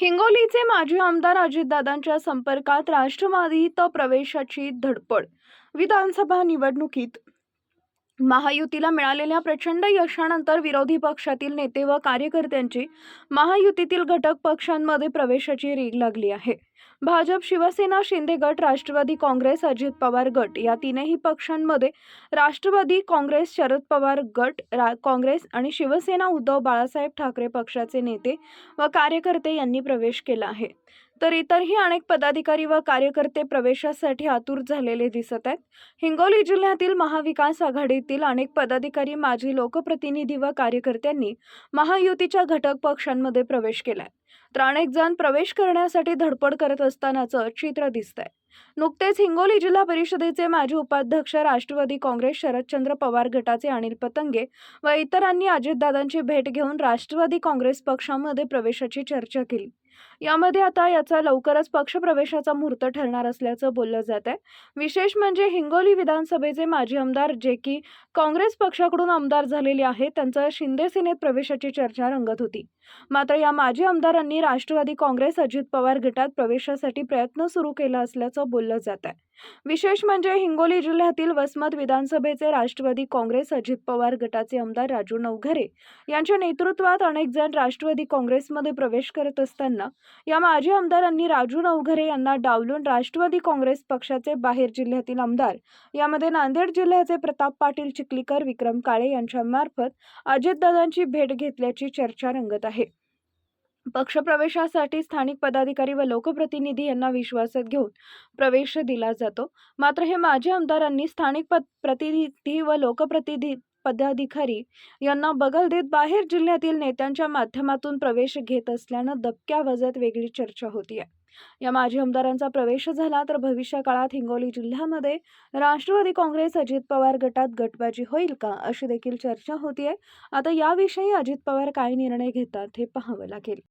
हिंगोलीचे माजी आमदार अजितदादांच्या संपर्कात राष्ट्रवादीत प्रवेशाची धडपड. विधानसभा निवडणुकीत महायुतीला मिळालेल्या प्रचंड यशानंतर विरोधी पक्षातील नेते व कार्यकर्त्यांची महायुतीतील घटक पक्षांमध्ये प्रवेशाची रीग लागली आहे. भाजप शिवसेना शिंदे गट राष्ट्रवादी काँग्रेस अजित पवार गट या तीनही पक्षांमध्ये राष्ट्रवादी काँग्रेस शरद पवार गट रा काँग्रेस आणि शिवसेना उद्धव बाळासाहेब ठाकरे पक्षाचे नेते व कार्यकर्ते यांनी प्रवेश केला आहे. तर इतरही अनेक पदाधिकारी व कार्यकर्ते प्रवेशासाठी आतुर झालेले दिसत आहेत. हिंगोली जिल्ह्यातील महाविकास आघाडीतील अनेक पदाधिकारी माजी लोकप्रतिनिधी व कार्यकर्त्यांनी महायुतीच्या घटक पक्षांमध्ये प्रवेश केलाय. तर अनेक जण प्रवेश करण्यासाठी धडपड करत असतानाचं चित्र दिसतंय. नुकतेच हिंगोली जिल्हा परिषदेचे माजी उपाध्यक्ष राष्ट्रवादी काँग्रेस शरदचंद्र पवार गटाचे अनिल पतंगे व इतरांनी अजितदादांची भेट घेऊन राष्ट्रवादी काँग्रेस पक्षामध्ये प्रवेशाची चर्चा केली. यामध्ये आता याचा लवकरच पक्षप्रवेशाचा मुहूर्त ठरणार असल्याचं बोललं जात आहे विशेष म्हणजे हिंगोली विधानसभेचे माजी आमदार जे की काँग्रेस पक्षाकडून आमदार झालेले आहेत त्यांचा शिंदे सेनेत प्रवेशाची चर्चा रंगत होती. मात्र या माजी आमदारांनी राष्ट्रवादी काँग्रेस अजित पवार गटात प्रवेशासाठी प्रयत्न सुरू केला असल्याचं बोललं जात आहे विशेष म्हणजे हिंगोली जिल्ह्यातील वसमत विधानसभेचे राष्ट्रवादी काँग्रेस अजित पवार गटाचे आमदार राजू नवघरे यांच्या नेतृत्वात अनेक जण राष्ट्रवादी काँग्रेसमध्ये प्रवेश करत असताना या माजी आमदारांनी राजू नवघरे यांना डावलून राष्ट्रवादी काँग्रेस पक्षाचे बाहेर जिल्ह्यातील आमदार यामध्ये नांदेड जिल्ह्याचे प्रताप पाटील चिखलीकर विक्रम काळे यांच्यामार्फत अजितदादांची भेट घेतल्याची चर्चा रंगत आहे. पक्षप्रवेशासाठी स्थानिक पदाधिकारी व लोकप्रतिनिधी यांना विश्वासात घेऊन प्रवेश दिला जातो. मात्र हे माजी आमदारांनी स्थानिक पद प्रतिनिधी व लोकप्रतिनिधी पदाधिकारी यांना बगल देत बाहेर जिल्ह्यातील नेत्यांच्या माध्यमातून प्रवेश घेत असल्यानं दबक्या वजत वेगळी चर्चा होती आहे या माजी आमदारांचा प्रवेश झाला तर भविष्य काळात हिंगोली जिल्ह्यामध्ये राष्ट्रवादी काँग्रेस अजित पवार गटात गटबाजी होईल का अशी देखील चर्चा होतीये. आता याविषयी अजित पवार काय निर्णय घेतात हे पाहावं लागेल.